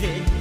Gdzie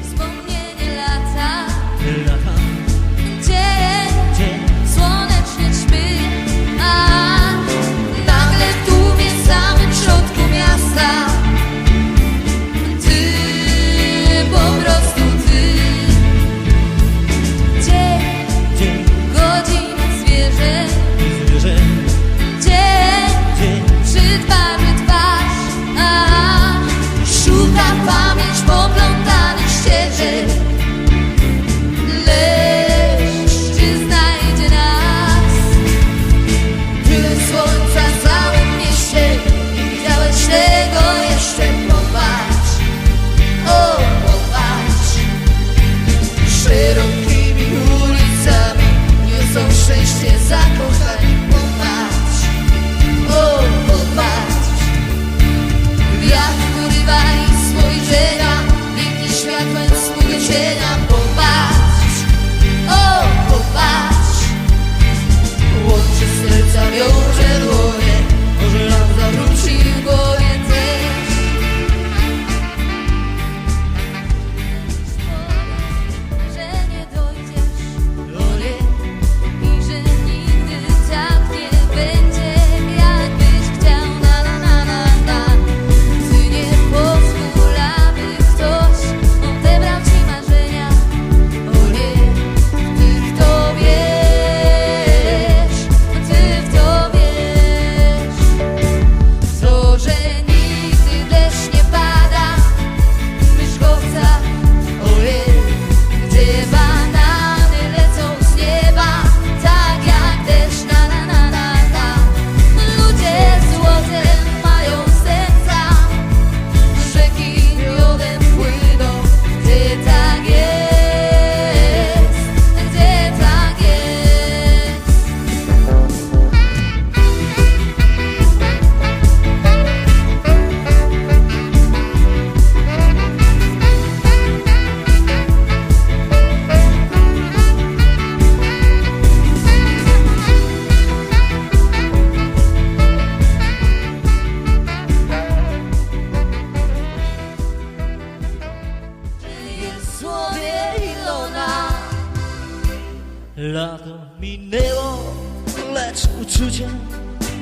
uczucie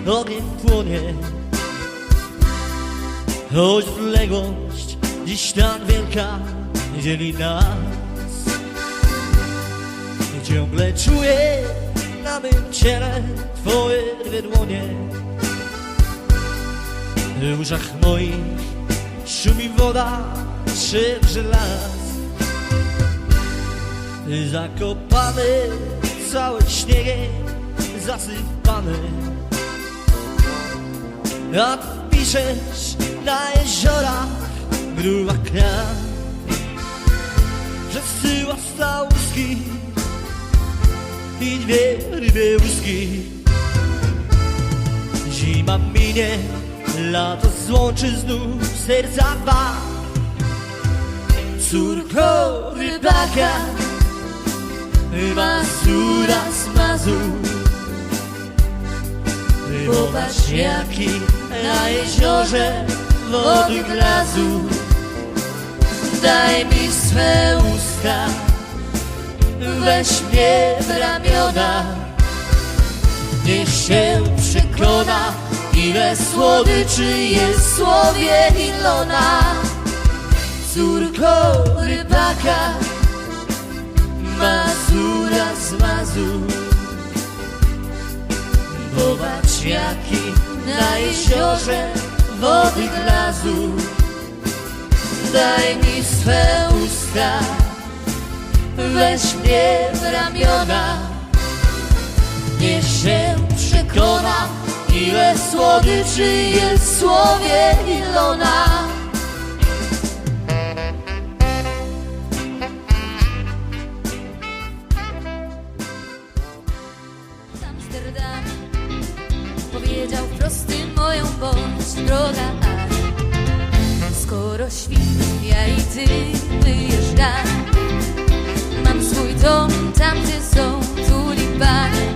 ogniem płonie. Choć odległość dziś tak wielka dzieli nas. Ciągle czuję na mym ciele twoje dwie dłonie. W uszach moich szumi woda, szepcze las. Zakopany cały śniegiem zasypany A piszesz na jeziorach gruba krew Przesyła stałuski i dwie ryby łuski. Zima minie, lato złączy znów serca dwa. Córko rybaka Mazura z Mazur Popatrz jaki na jeziorze wody glazu Daj mi swe usta Weź mnie w ramiona. Niech się przekona Ile słodyczy jest w słowie Ilona Córko rybaka Mazura z Mazur Jaki na jeziorze wody glazu. Daj mi swe usta Weź mnie w ramiona. Niech się przekona Ile słodyczy jest słowie Ilona pokazał prosty moją bądź droga A. Skoro świt, ja i ty wyjeżdżamy Mam swój dom, tam gdzie są tulipany.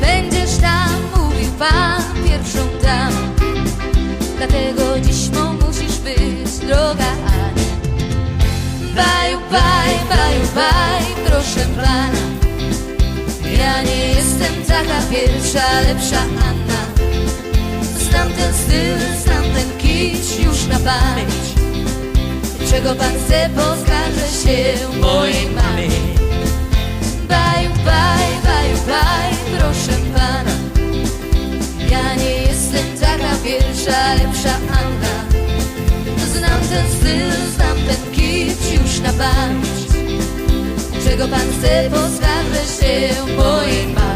Będziesz tam, mówił pan, pierwszą damą Dlatego dziś mą musisz być droga A. Baju, baj, baju, baj, proszę pana. Ja nie jestem taka pierwsza, lepsza, a. Znam ten styl, znam ten kicz już na pamięć. Czego pan chce, poskarżę się mojej mamie. Baj, baj, baj, baj, proszę pana. Ja nie jestem taka pierwsza, lepsza Anna. Znam ten styl, znam ten kicz już na pamięć. Czego pan chce, poskarżę się mojej mamie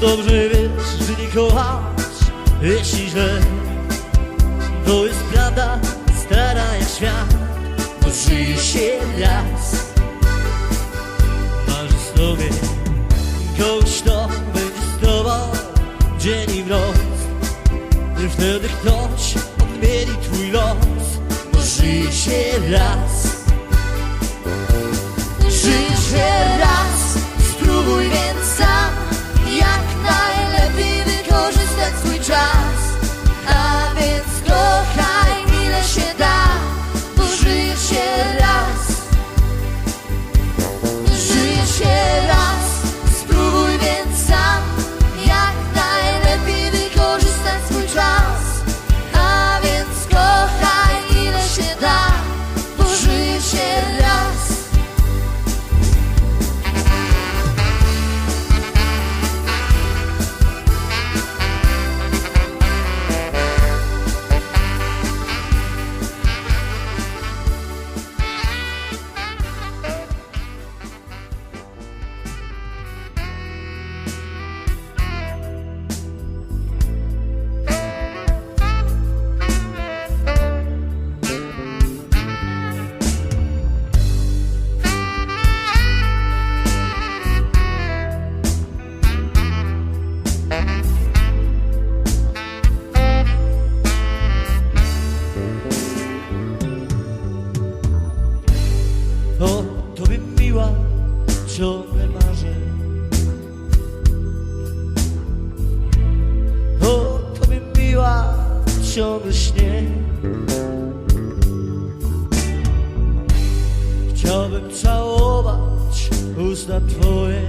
dobrze wiesz, że nie kochać Jeśli źle. To jest prawda stara jak świat Bo żyje się raz Marzy sobie kogoś, kto będzie z tobą Dzień i w noc. Wtedy ktoś odmieni twój los Bo żyje się raz try ciągle śnię Chciałbym całować usta twoje.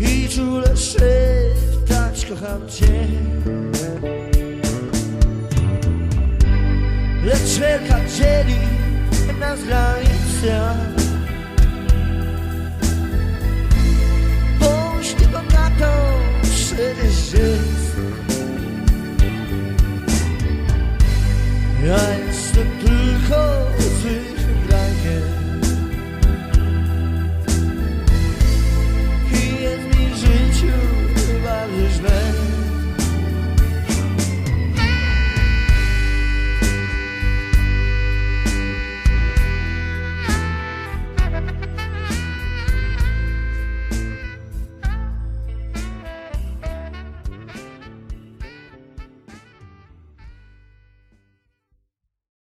I czule szeptać kocham cię. Lecz wielka dzieli nas granica você de jeito.